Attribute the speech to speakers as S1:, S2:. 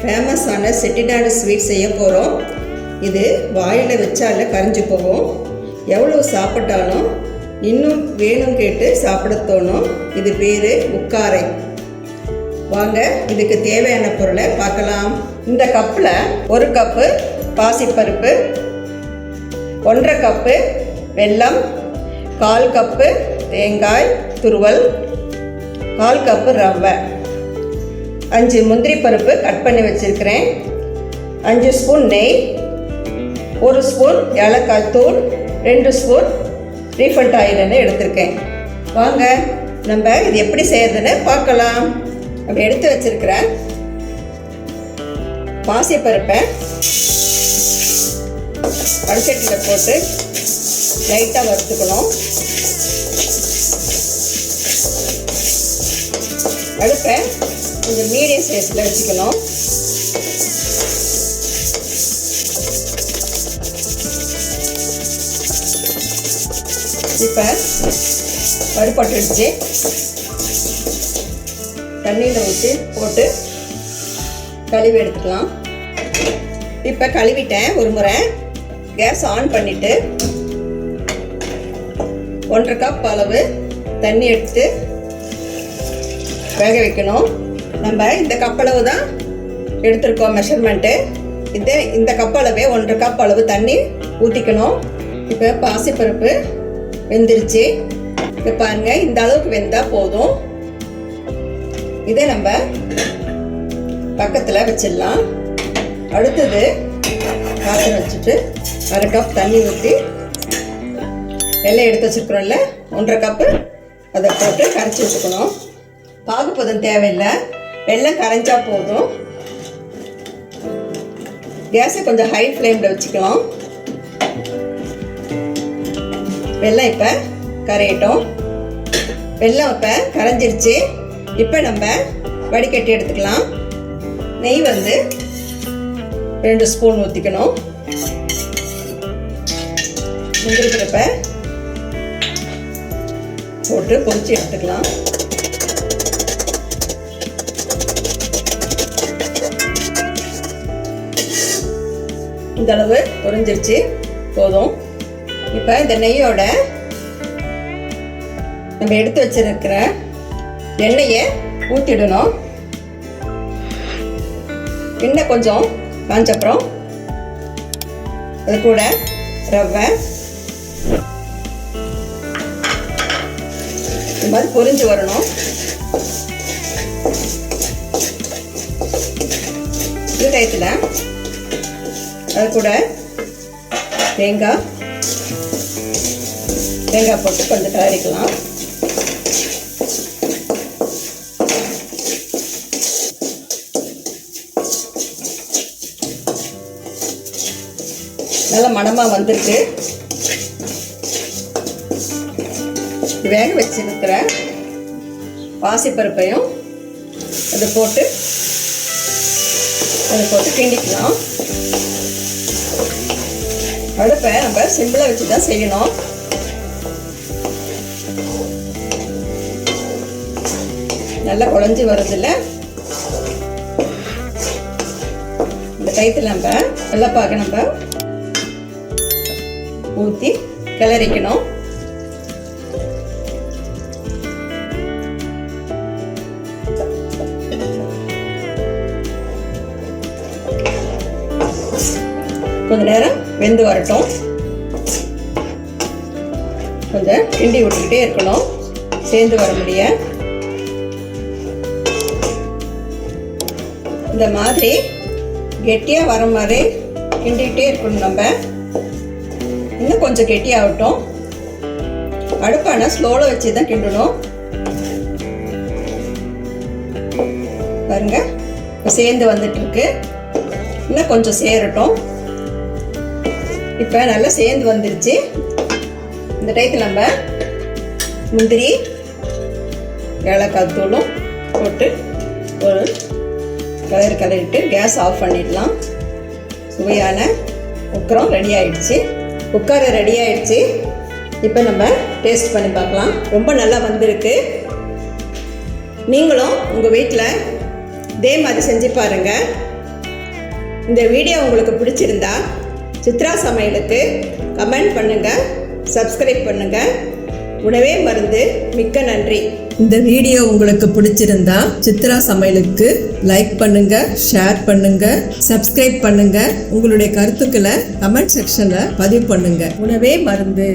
S1: ஃபேமஸான செட்டிநாடு ஸ்வீட் செய்ய போகிறோம் இது வாயில் வச்சால கரைஞ்சு போகும். எவ்வளோ சாப்பிட்டாலும் இன்னும் வேணும் கேட்டு சாப்பிட தோணும். இது பேர் உக்காரை. வாங்க இதுக்கு தேவையான பொருளை பார்க்கலாம். இந்த கப்பில் ஒரு கப்பு பாசிப்பருப்பு ஒன்றரை கப்பு வெல்லம் கால் கப்பு தேங்காய் துருவல் கால் கப்பு ரவை. அஞ்சு முந்திரி பருப்பு கட் பண்ணி வச்சுருக்கிறேன். அஞ்சு ஸ்பூன் நெய் ஒரு ஸ்பூன் ஏலக்காய் தூள் ரெண்டு ஸ்பூன் ரீஃபண்ட் ஆயில்னு எடுத்திருக்கேன். வாங்க நம்ம இது எப்படி செய்யறதுன்னு பார்க்கலாம். அப்படி எடுத்து வச்சுருக்கிறேன் பாசி பருப்பை வடிச்சட்டியில் போட்டு லைட்டாக வறுத்துக்கணும். அடுப்பை கொஞ்சம் மீடியம் சைஸில் வச்சுக்கணும். இப்போ வறுபட்டுடுச்சு தண்ணியில் ஊற்றி போட்டு கழுவி எடுத்துக்கலாம். இப்போ கழுவிட்டேன் ஒரு முறை. கேஸ் ஆன் பண்ணிவிட்டு ஒன்றரை கப் அளவு தண்ணி எடுத்து வேக வைக்கணும். நம்ம இந்த கப் அளவு தான் எடுத்திருக்கோம் மெஷர்மெண்ட்டு இந்த இந்த கப் அளவே ஒன்றரை கப் அளவு தண்ணி ஊற்றிக்கணும் இப்போ பாசிப்பருப்பு வெந்துருச்சு. இப்போ பாருங்க இந்த அளவுக்கு வெந்தால் போதும். இதை நம்ம பக்கத்தில் வச்சிடலாம். அடுத்தது பாத்திரம் வச்சுட்டு அரை கப் தண்ணி ஊற்றி வெள்ளை எடுத்து வச்சுருக்குறோம்ல ஒன்றரை கப்பு அதை போட்டு கரைச்சி வச்சுக்கணும். பாகுப்பதம் தேவையில்லை. வெள்ளம் கரைஞ்சா போதும். கேஸை கொஞ்சம் ஹை ஃப்ளேமில் வச்சுக்கலாம். வெள்ளம் இப்போ கரையட்டும். வெள்ளம் இப்போ கரைஞ்சிருச்சு. இப்போ நம்ம வடிகட்டி எடுத்துக்கலாம். நெய் வந்து ரெண்டு ஸ்பூன் ஊற்றிக்கணும் முந்திரி பருப்பை போட்டு பொறிச்சு எடுத்துக்கலாம். இந்த அளவு பொரிஞ்சிருச்சு. போதும். இப்போ இந்த நெய்யோட நம்ம எடுத்து வச்சிருக்கிற எண்ணெயை ஊற்றிடணும் எண்ணெய் கொஞ்சம் காஞ்சப்புறம் அது கூட ரவை. இந்த மாதிரி பொரிஞ்சு வரணும். இந்த டயத்தில் அது கூட தேங்காய். தேங்காய் போட்டு கொஞ்சம் கிளறிக்கலாம் நல்ல மணமாக வந்திருக்கு. வேக வச்சிருக்கிற பாசிப்பருப்பையும் அதை போட்டு அதை போட்டு கிண்டிக்கலாம். அடுப்பை நம்ம சிம்பிளாக வச்சு தான் செய்யணும். நல்லா குழஞ்சி வருதுல்ல இந்த டயத்தில் நம்ம வெள்ளைப்பாக நம்ம ஊற்றி கிளறிக்கணும். கொஞ்ச நேரம் வெந்து வரட்டும். கொஞ்சம் கிண்டி விட்டுக்கிட்டே இருக்கணும். சேர்ந்து வர முடிய. இந்த மாதிரி கெட்டியாக வர மாதிரி கிண்டிக்கிட்டே இருக்கணும் நம்ம. இன்னும் கொஞ்சம் கெட்டியாகட்டும். அடுப்பான ஸ்லோவில் வச்சு தான் கிண்டணும். பாருங்க இப்போ சேர்ந்து வந்துட்டு இருக்கு. இன்னும் கொஞ்சம் சேரட்டும். இப்போ நல்லா சேர்ந்து வந்துருச்சு. இந்த டயத்தில் நம்ம முந்திரி ஏலக்காய் தூளும் போட்டு ஒரு கலர் கலரிட்டு கேஸ் ஆஃப் பண்ணிடலாம். சுவையான உக்கரம் ரெடி ஆயிடுச்சு. உட்கார ரெடி ஆயிடுச்சு. இப்போ நம்ம டேஸ்ட் பண்ணி பார்க்கலாம். ரொம்ப நல்லா வந்திருக்கு. நீங்களும் உங்கள் வீட்டில் இதே மாதிரி செஞ்சு பாருங்கள் இந்த வீடியோ உங்களுக்கு பிடிச்சிருந்தா சித்ரா சமையலுக்கு கமெண்ட் பண்ணுங்கள் சப்ஸ்கிரைப் பண்ணுங்கள் உணவே மருந்து. மிக்க நன்றி. இந்த வீடியோ உங்களுக்கு பிடிச்சிருந்தா சித்ரா சமையலுக்கு லைக் பண்ணுங்க ஷேர் பண்ணுங்க சப்ஸ்கிரைப் பண்ணுங்க. உங்களுடைய கருத்துக்களை கமெண்ட் செக்ஷன்ல பதிவு பண்ணுங்க. உணவே மருந்து.